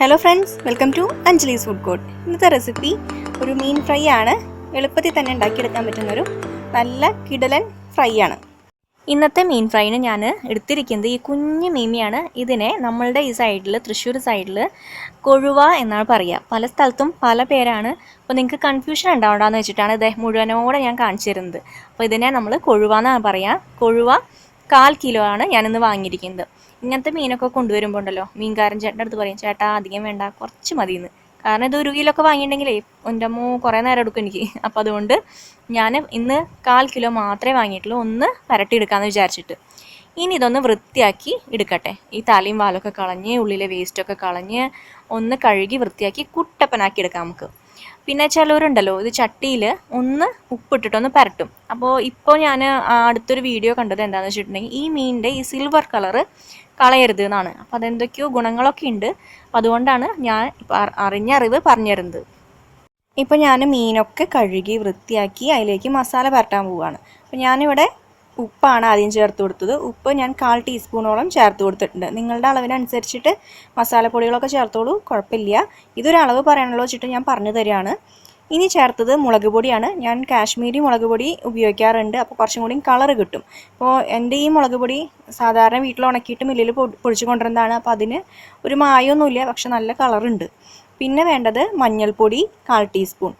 Hello friends welcome to Anjali's food court ഇന്നത്തെ recipe ഒരു മീൻ ഫ്രൈ ആണ്. എളുപ്പത്തിൽ തന്നെ ഉണ്ടാക്കിയെടുക്കാൻ പറ്റുന്നൊരു നല്ല കിടലൻ ഫ്രൈ ആണ്. ഇന്നത്തെ മീൻ ഫ്രൈന് ഞാൻ എടുത്തിരിക്കുന്നത് ഈ കുഞ്ഞു മീമിയാണ്. ഇതിനെ നമ്മളുടെ ഈ സൈഡിൽ തൃശ്ശൂർ സൈഡിൽ കൊഴുവ എന്നാണ് പറയുക പല സ്ഥലത്തും പല പേരാണ്. അപ്പോൾ നിങ്ങൾക്ക് കൺഫ്യൂഷൻ ഉണ്ടാവണ്ടെന്ന് വെച്ചിട്ടാണ് ഇത് മുഴുവനോടെ ഞാൻ കാണിച്ചു തരുന്നത്. അപ്പോൾ ഇതിനെ നമ്മൾ കൊഴുവ എന്നാണ് പറയുക കൊഴുവ കാൽ കിലോ ആണ് ഞാനിന്ന് വാങ്ങിയിരിക്കുന്നത്. ഇങ്ങനത്തെ മീനൊക്കെ കൊണ്ടുവരുമ്പോൾ ഉണ്ടല്ലോ മീൻകാരൻ ചേട്ടന്റെ അടുത്ത് പറയും ചേട്ടാ അധികം വേണ്ട കുറച്ച് മതിയെന്ന് കാരണം ഇത് ഒരു കിലോ ഒക്കെ വാങ്ങിയിട്ടുണ്ടെങ്കിലേ എന്റെ അമ്മ കുറേ നേരം എടുക്കും എനിക്ക്. അപ്പോൾ അതുകൊണ്ട് ഞാൻ ഇന്ന് കാൽ കിലോ മാത്രമേ വാങ്ങിയിട്ടുള്ളൂ ഒന്ന് പരട്ടിയെടുക്കാമെന്ന് വിചാരിച്ചിട്ട്. ഇനി ഇതൊന്ന് വൃത്തിയാക്കി എടുക്കട്ടെ. ഈ തലയും വാലൊക്കെ കളഞ്ഞ് ഉള്ളിലെ വേസ്റ്റൊക്കെ കളഞ്ഞ് ഒന്ന് കഴുകി വൃത്തിയാക്കി കുട്ടപ്പനാക്കി എടുക്കാം നമുക്ക്. പിന്നെ ചിലവരുണ്ടല്ലോ ഇത് ചട്ടിയിൽ ഒന്ന് ഉപ്പിട്ടിട്ടൊന്ന് പരട്ടും. അപ്പോൾ ഇപ്പോൾ ഞാൻ അടുത്തൊരു വീഡിയോ കണ്ടത് എന്താണെന്ന് വെച്ചിട്ടുണ്ടെങ്കിൽ ഈ മീനിന്റെ ഈ സിൽവർ കളറ് കളയരുത് എന്നാണ്. അപ്പോൾ അതെന്തൊക്കെയോ ഗുണങ്ങളൊക്കെ ഉണ്ട്. അപ്പോൾ അതുകൊണ്ടാണ് ഞാൻ അറിഞ്ഞ അറിവ് പറഞ്ഞിരുന്നത് ഇപ്പോൾ ഞാൻ മീനൊക്കെ കഴുകി വൃത്തിയാക്കി അതിലേക്ക് മസാല പരട്ടാൻ പോവുകയാണ് അപ്പോൾ ഞാനിവിടെ ഉപ്പാണ് ആദ്യം ചേർത്ത് കൊടുത്തത്. ഉപ്പ് ഞാൻ കാൽ ടീസ്പൂണോളം ചേർത്ത് കൊടുത്തിട്ടുണ്ട്. നിങ്ങളുടെ അളവിനനുസരിച്ചിട്ട് മസാലപ്പൊടികളൊക്കെ ചേർത്തോളൂ. കുഴപ്പമില്ല. ഇതൊരളവ് പറയാനുള്ളൂ വെച്ചിട്ട് ഞാൻ പറഞ്ഞു തരികയാണ്. ഇനി ചേർത്തത് മുളക് പൊടിയാണ്. ഞാൻ കാശ്മീരി മുളക് പൊടി ഉപയോഗിക്കാറുണ്ട്. അപ്പോൾ കുറച്ചും കൂടി കളർ കിട്ടും. അപ്പോൾ എന്റെ ഈ മുളക് പൊടി സാധാരണ വീട്ടിൽ ഉണക്കിയിട്ട് മില്ലിൽ പൊടിച്ചു കൊണ്ടുവരുന്നതാണ്. അപ്പോൾ അതിന് ഒരു മായമൊന്നുമില്ല പക്ഷെ നല്ല കളറുണ്ട്. പിന്നെ വേണ്ടത് മഞ്ഞൾപ്പൊടി കാൽ ടീസ്പൂൺ.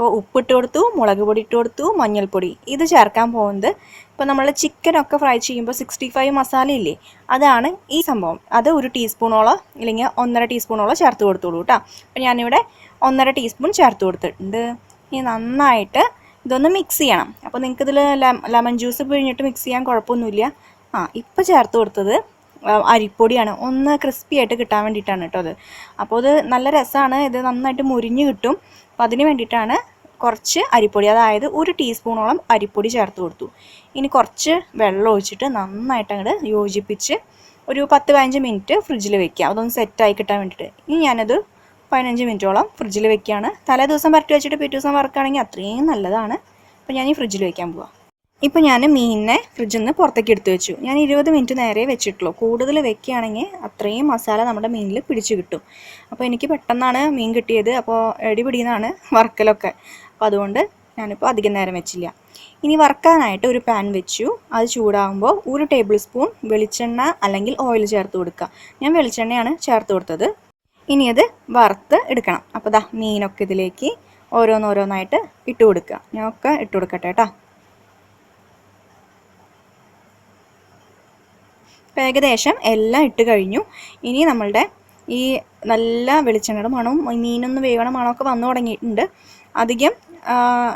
അപ്പോൾ ഉപ്പിട്ട് കൊടുത്തു മുളക് പൊടി ഇട്ട് കൊടുത്തു മഞ്ഞൾപ്പൊടി. ഇത് ചേർക്കാൻ പോകുന്നത് ഇപ്പോൾ നമ്മൾ ചിക്കനൊക്കെ ഫ്രൈ ചെയ്യുമ്പോൾ സിക്സ്റ്റി ഫൈവ് മസാല ഇല്ലേ അതാണ് ഈ സംഭവം. അത് ഒരു ടീസ്പൂണോളം ഇല്ലെങ്കിൽ ഒന്നര ടീസ്പൂണോളം ചേർത്ത് കൊടുത്തോളൂ കേട്ടോ. അപ്പോൾ ഞാനിവിടെ ഒന്നര ടീസ്പൂൺ ചേർത്ത് കൊടുത്തിട്ടുണ്ട്. ഇനി നന്നായിട്ട് ഇതൊന്ന് മിക്സ് ചെയ്യണം. അപ്പോൾ നിങ്ങൾക്കിതിൽ ലെമൺ ജ്യൂസ് പിഴിഞ്ഞിട്ട് മിക്സ് ചെയ്യാൻ കുഴപ്പമൊന്നുമില്ല. ആ ഇപ്പോൾ ചേർത്ത് കൊടുത്തത് അരിപ്പൊടിയാണ്. ഒന്ന് ക്രിസ്പി ആയിട്ട് കിട്ടാൻ വേണ്ടിയിട്ടാണ് കേട്ടോ അത്. അപ്പോൾ ഇത് നല്ല രസമാണ് ഇത് നന്നായിട്ട് മുരിഞ്ഞ് കിട്ടും. അപ്പോൾ അതിന് വേണ്ടിയിട്ടാണ് കുറച്ച് അരിപ്പൊടി അതായത് ഒരു ടീസ്പൂണോളം അരിപ്പൊടി ചേർത്ത് കൊടുത്തു. ഇനി കുറച്ച് വെള്ളം ഒഴിച്ചിട്ട് നന്നായിട്ട് അങ്ങോട്ട് യോജിപ്പിച്ച് ഒരു പത്ത് പതിനഞ്ച് മിനിറ്റ് ഫ്രിഡ്ജിൽ വെക്കുക. അതൊന്ന് സെറ്റായി കിട്ടാൻ വേണ്ടിയിട്ട്. ഇനി ഞാനത് പതിനഞ്ച് മിനിറ്റോളം ഫ്രിഡ്ജിൽ വെക്കുകയാണ്. തലേ ദിവസം പരട്ടി വെച്ചിട്ട് പിറ്റേ ദിവസം വറക്കുകയാണെങ്കിൽ അത്രയും നല്ലതാണ്. അപ്പോൾ ഞാൻ ഈ ഫ്രിഡ്ജിൽ വെക്കാൻ പോവാം. ഇപ്പോൾ ഞാൻ മീനിനെ ഫ്രിഡ്ജിൽ നിന്ന് പുറത്തേക്ക് എടുത്തു വെച്ചു. ഞാൻ ഇരുപത് മിനിറ്റ് നേരെ വെച്ചിട്ടുള്ളൂ. കൂടുതൽ വെക്കുകയാണെങ്കിൽ അത്രയും മസാല നമ്മുടെ മീനിൽ പിടിച്ചു കിട്ടും. അപ്പോൾ എനിക്ക് പെട്ടെന്നാണ് മീൻ കിട്ടിയത്. അപ്പോൾ എടിപിടിയെന്നാണ് വറക്കലൊക്കെ. അപ്പോൾ അതുകൊണ്ട് ഞാനിപ്പോൾ അധികം നേരം വെച്ചില്ല. ഇനി വറക്കാനായിട്ട് ഒരു പാൻ വെച്ചു. അത് ചൂടാകുമ്പോൾ ഒരു ടേബിൾ സ്പൂൺ വെളിച്ചെണ്ണ അല്ലെങ്കിൽ ഓയിൽ ചേർത്ത് കൊടുക്കുക. ഞാൻ വെളിച്ചെണ്ണയാണ് ചേർത്ത് കൊടുത്തത്. ഇനി അത് വറുത്ത് എടുക്കണം. അപ്പോൾ ദാ മീനൊക്കെ ഇതിലേക്ക് ഓരോന്നോരോന്നായിട്ട് ഇട്ട് കൊടുക്കുക. ഞാനൊക്കെ ഇട്ട് കൊടുക്കട്ടെ കേട്ടോ. അപ്പോൾ ഏകദേശം എല്ലാം ഇട്ട് കഴിഞ്ഞു. ഇനി നമ്മളുടെ ഈ നല്ല വെളിച്ചെണ്ണയുടെ മണവും മീനൊന്ന് വേവണ മണമൊക്കെ വന്നു തുടങ്ങിയിട്ടുണ്ട്. അധികം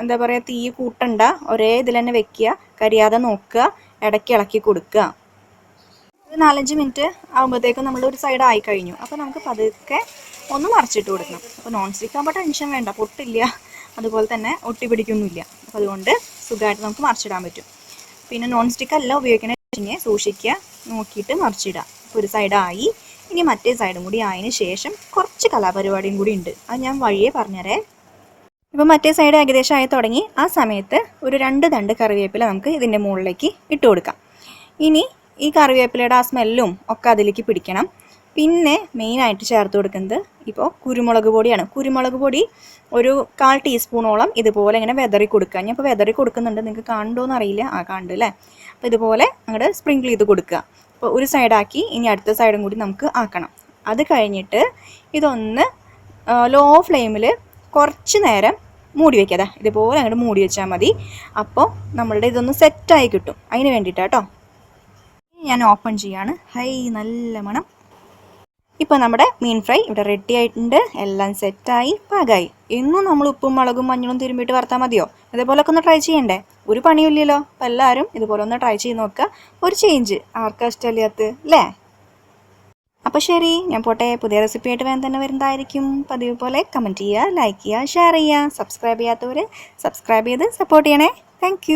എന്താ പറയുക തീ കൂട്ടണ്ട. ഒരേ ഇതിൽ തന്നെ വെക്കുക. കരിയാതെ നോക്കുക. ഇടയ്ക്ക് ഇളക്കി കൊടുക്കുക. ഒരു നാലഞ്ച് മിനിറ്റ് ആകുമ്പോഴത്തേക്കും നമ്മൾ ഒരു സൈഡ് ആയി കഴിഞ്ഞു. അപ്പോൾ നമുക്ക് പതുക്കെ ഒന്ന് മറിച്ചിട്ട് കൊടുക്കണം. അപ്പോൾ നോൺ സ്റ്റിക്ക് ആകുമ്പോൾ ടെൻഷൻ വേണ്ട. പൊട്ടില്ല. അതുപോലെ തന്നെ ഒട്ടി പിടിക്കൊന്നുമില്ല. അപ്പോൾ അതുകൊണ്ട് സുഖമായിട്ട് നമുക്ക് മറിച്ചിടാൻ പറ്റും. പിന്നെ നോൺ സ്റ്റിക്ക് അല്ല ഉപയോഗിക്കണേ സൂക്ഷിക്കുക. നോക്കിയിട്ട് മറിച്ചിടുക. അപ്പോൾ ഒരു സൈഡായി ഇനി മറ്റേ സൈഡും കൂടി ആയതിനു ശേഷം കുറച്ച് കലാപരിപാടിയും കൂടി ഉണ്ട്. അത് ഞാൻ വഴിയെ പറഞ്ഞുതരേ. ഇപ്പോൾ മറ്റേ സൈഡ് ഏകദേശം ആയി തുടങ്ങി. ആ സമയത്ത് ഒരു രണ്ട് തണ്ട് കറിവേപ്പില നമുക്ക് ഇതിന്റെ മുകളിലേക്ക് ഇട്ട് കൊടുക്കാം ഇനി ഈ കറിവേപ്പിലയുടെ ആ സ്മെല്ലും ഒക്കെ അതിലേക്ക് പിടിക്കണം. പിന്നെ മെയിനായിട്ട് ചേർത്ത് കൊടുക്കുന്നത് ഇപ്പോൾ കുരുമുളക് പൊടിയാണ്. കുരുമുളക് പൊടി ഒരു കാൽ ടീസ്പൂണോളം ഇതുപോലെ ഇങ്ങനെ വെതറി കൊടുക്കുക. ഞാൻ ഇപ്പോൾ വെതറി കൊടുക്കുന്നുണ്ട്. നിങ്ങൾക്ക് കാണുമോയെന്ന് അറിയില്ല. ആ കണ്ടു അല്ലേ? അപ്പോൾ ഇതുപോലെ അങ്ങോട്ട് സ്പ്രിങ്കിൾ ചെയ്ത് കൊടുക്കുക. അപ്പോൾ ഒരു സൈഡാക്കി ഇനി അടുത്ത സൈഡും കൂടി നമുക്ക് ആക്കണം. അത് കഴിഞ്ഞിട്ട് ഇതൊന്ന് ലോ ഫ്ലെയിമിൽ കുറച്ച് നേരം മൂടി വയ്ക്കാതെ ഇതുപോലെ അങ്ങോട്ട് മൂടി വെച്ചാൽ മതി. അപ്പോൾ നമ്മളുടെ ഇതൊന്ന് സെറ്റായി കിട്ടും. അതിന് വേണ്ടിയിട്ടാട്ടോ ഞാൻ ഓപ്പൺ ചെയ്യാണ്. ഹൈ നല്ല മണം. ഇപ്പോൾ നമ്മുടെ മീൻ ഫ്രൈ ഇവിടെ റെഡി ആയിട്ടുണ്ട്. എല്ലാം സെറ്റായി പാകായി. എന്നും നമ്മൾ ഉപ്പും മുളകും മഞ്ഞളും തിരുമ്പിയിട്ട് വറുത്താൽ മതിയോ? ഇതേപോലൊക്കെ ഒന്ന് ട്രൈ ചെയ്യണ്ടേ? ഒരു പണിയില്ലല്ലോ അപ്പം എല്ലാവരും ഇതുപോലെ ഒന്ന് ട്രൈ ചെയ്ത് നോക്കുക. ഒരു ചേഞ്ച് ആർക്കാ ഇഷ്ടമില്ലാത്ത അല്ലേ അപ്പോൾ ശരി ഞാൻ പോട്ടെ. പുതിയ റെസിപ്പിയായിട്ട് വേഗം തന്നെ വരുന്നതായിരിക്കും. പതിവ് പോലെ കമന്റ് ചെയ്യുക ലൈക്ക് ചെയ്യുക ഷെയർ ചെയ്യുക സബ്സ്ക്രൈബ് ചെയ്യാത്തവർ സബ്സ്ക്രൈബ് ചെയ്ത് സപ്പോർട്ട് ചെയ്യണേ. താങ്ക്